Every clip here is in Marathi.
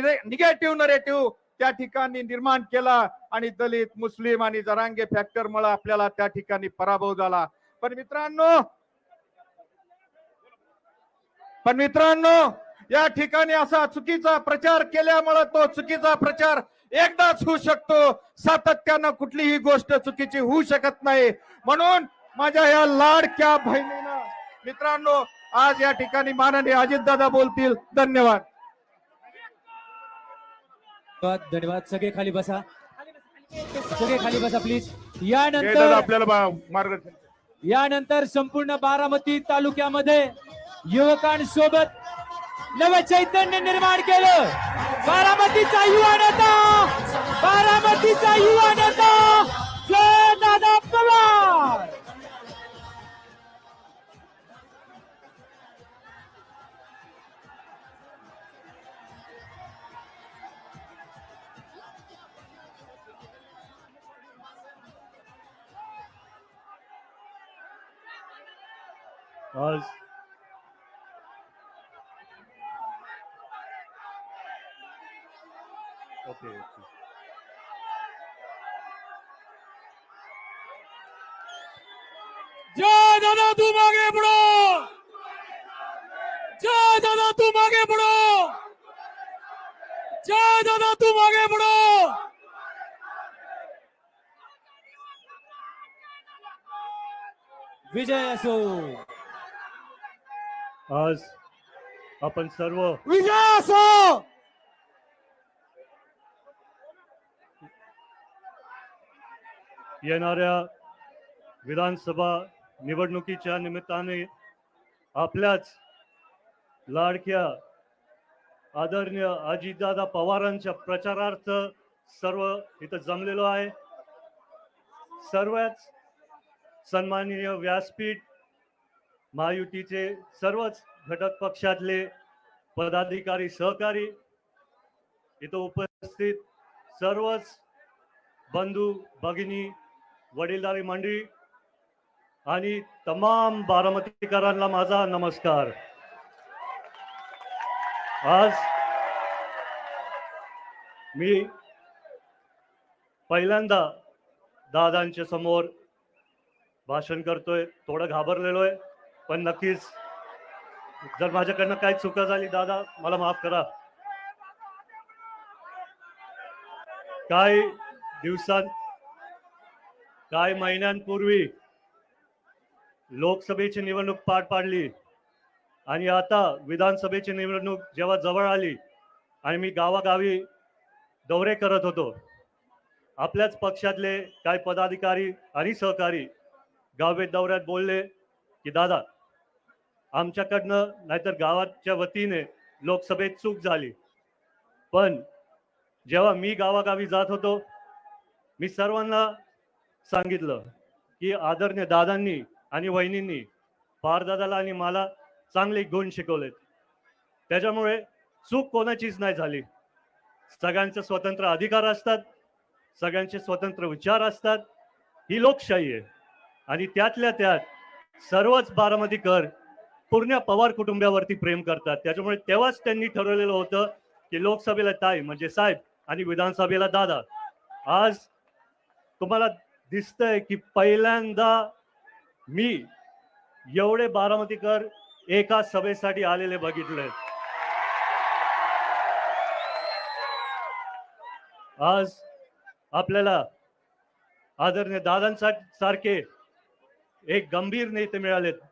निगेटिव्ह नरेटिव्ह त्या ठिकाणी निर्माण केला आणि दलित मुस्लिम आणि जरांगे फॅक्टर मुळे आपल्याला त्या ठिकाणी पराभव झाला. पण मित्रांनो पण मित्रांनो या ठिकाणी असा चुकीचा प्रचार केल्यामुळे तो चुकीचा प्रचार एकदाच होऊ शकतो. सातत्यानं कुठलीही गोष्ट चुकीची होऊ शकत नाही. म्हणून माझ्या या लाडक्या बहिणीनं मित्रांनो आज या ठिकाणी माननीय अजितदादा बोलतील. धन्यवाद. धन्यवाद धन्यवाद. सगळे खाली बसा. सगळे खाली बसा प्लीज यानंतर आपल्याला मार्गदर्शन यानंतर संपूर्ण बारामती तालुक्यामध्ये युवकांसोबत नव चैतन्य निर्माण केलं. बारामतीचा युवा नेता बारामतीचा युवा नेता जय दादा पवार! आज ओके जय दादा तू मागे पडो जय दादा तू मागे पडो जय दादा तू मागे पडो विजय असो! आज आपण सर्व विजय असो येणाऱ्या विधानसभा निवडणुकीच्या निमित्ताने आपल्याच लाडक्या आदरणीय अजितदादा पवारांच्या प्रचारार्थ सर्व इथं जमलेलो आहे. सर्वच सन्माननीय व्यासपीठ महायुतीचे सर्वच घटक पक्षातले पदाधिकारी सहकारी इथं उपस्थित सर्वच बंधू भगिनी वडीलधारी मंडळी आणि तमाम बारामतीकरांना माझा नमस्कार. आज मी पहिल्यांदा दादांच्या समोर भाषण करतोय थोडं घाबरलेलो आहे पण नक्कीच जर माझ्याकडनं काही चुका झाली दादा मला माफ करा. काही दिवसांत काही महिन्यांपूर्वी लोकसभेची निवडणूक पार पाडली आणि आता विधानसभेची निवडणूक जेव्हा जवळ आली आणि मी गावागावी दौरे करत होतो आपल्याच पक्षातले काही पदाधिकारी आणि सहकारी गावे दौऱ्यात बोलले की दादा आमच्याकडनं नाहीतर गावाच्या वतीने लोकसभेत चूक झाली. पण जेव्हा मी गावागावी जात होतो मी सर्वांना सांगितलं की आदरणीय दादांनी आणि वहिनींनी पारदादाला आणि मला चांगले गुण शिकवलेत. त्याच्यामुळे चूक कोणाचीच नाही झाली. सगळ्यांचे स्वतंत्र अधिकार असतात सगळ्यांचे स्वतंत्र विचार असतात. ही लोकशाही आहे. आणि त्यातल्या त्यात सर्वच बारामतीकर पूर्ण पवार कुटुंबियावरती प्रेम करतात. त्याच्यामुळे तेव्हाच त्यांनी ठरवलेलं होतं की लोकसभेला ताई म्हणजे साहेब आणि विधानसभेला दादा. आज तुम्हाला दिसतंय की पहिल्यांदा मी एवढे बारामतीकर एका सभेसाठी आलेले बघितले. आज आपल्याला आदरणीय दादांसा सारखे एक गंभीर नेते मिळालेत.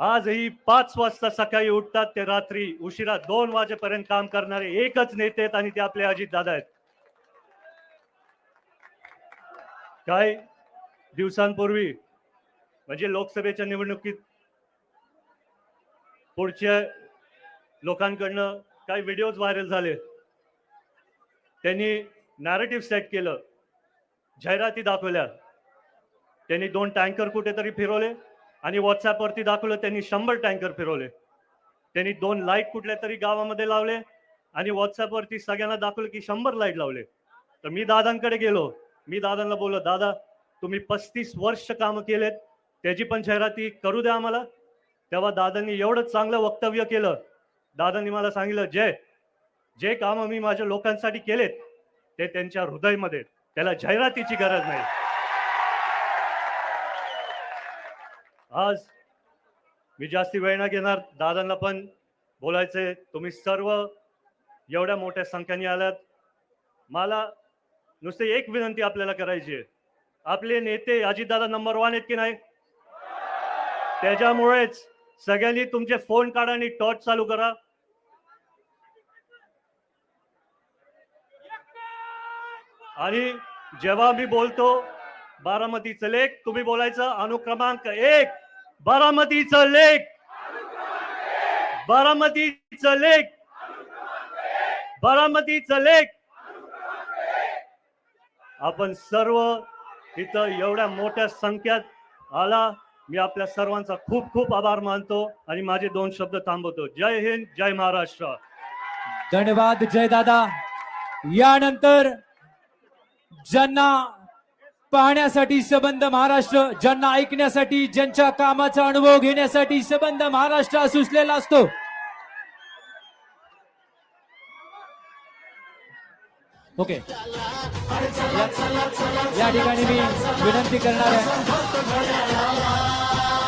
आजही पाच वाजता सकाळी उठतात ते रात्री उशिरा दोन वाजेपर्यंत काम करणारे एकच नेते आहेत आणि ते आपले अजित दादा आहेत. काय दिवसांपूर्वी म्हणजे लोकसभेच्या निवडणुकीत पुढच्या लोकांकडनं काही व्हिडिओज व्हायरल झाले. त्यांनी नॅरेटिव्ह सेट केलं. जाहिराती दाखवल्या. त्यांनी दोन टँकर कुठेतरी फिरवले. आणि व्हॉट्सॲपवरती दाखवलं त्यांनी शंभर टँकर फिरवले. त्यांनी दोन लाइट कुठल्या तरी गावामध्ये लावले आणि व्हॉट्सअपवरती सगळ्यांना दाखवलं की शंभर लाइट लावले. तर मी दादांकडे गेलो. मी दादांना बोललो दादा तुम्ही पस्तीस वर्ष कामं केलेत त्याची पण जाहिराती करू द्या आम्हाला. तेव्हा दादांनी एवढं चांगलं वक्तव्य केलं. दादांनी मला सांगितलं जय जे काम मी माझ्या लोकांसाठी केलेत ते त्यांच्या हृदयमध्ये त्याला जाहिरातीची गरज नाही. आज मी जास्ती वेळ ना घेणार. दादांना पण बोलायचे तुम्ही सर्व एवढ्या मोठ्या संख्येने आल्यात मला नुसते एक विनंती आपल्याला करायची आहे. आपले नेते अजितदादा नंबर वन आहेत की नाही? त्याच्यामुळेच सगळ्यांनी तुमचे फोन काढा आणि टॉर्च चालू करा. आणि जेव्हा मी बोलतो बारामतीचं लेख तुम्ही बोलायचं अनुक्रमांक एक. बारामतीचं लेख. बारामतीचं लेख. बारामतीचं लेख. आपण सर्व इथं एवढ्या मोठ्या संख्यात आला. मी आपल्या सर्वांचा खूप खूप आभार मानतो आणि माझे दोन शब्द थांबवतो. जय हिंद जय महाराष्ट्र. धन्यवाद जय दादा. यानंतर ज्यांना पाहण्यासाठी सबंध महाराष्ट्र ज्यांना ऐकण्यासाठी ज्यांच्या कामाचा अनुभव घेण्यासाठी सबंध महाराष्ट्र सुचलेला असतो. ओके. या या ठिकाणी मी विनंती करणार आहे.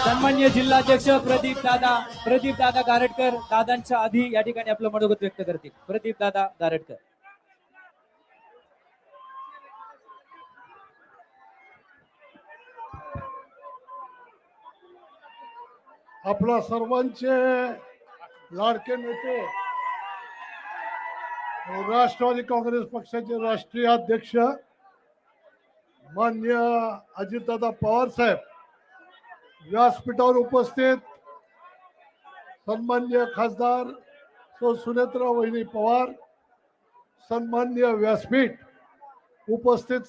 सन्मान्य जिल्हाध्यक्ष प्रदीप दादा प्रदीप दादा गारटकर दादांच्या आधी या ठिकाणी आपलं मनोगत व्यक्त करतील. प्रदीप दादा गारटकर. आपला सर्वांचे लाडके नेते राष्ट्रवादी काँग्रेस पक्षाचे राष्ट्रीय अध्यक्ष मान्य अजितदादा पवार साहेब व्यासपीठावर उपस्थित सन्मान्य खासदार सौ सुनेत्रा वहिनी पवार सन्मान्य व्यासपीठ उपस्थित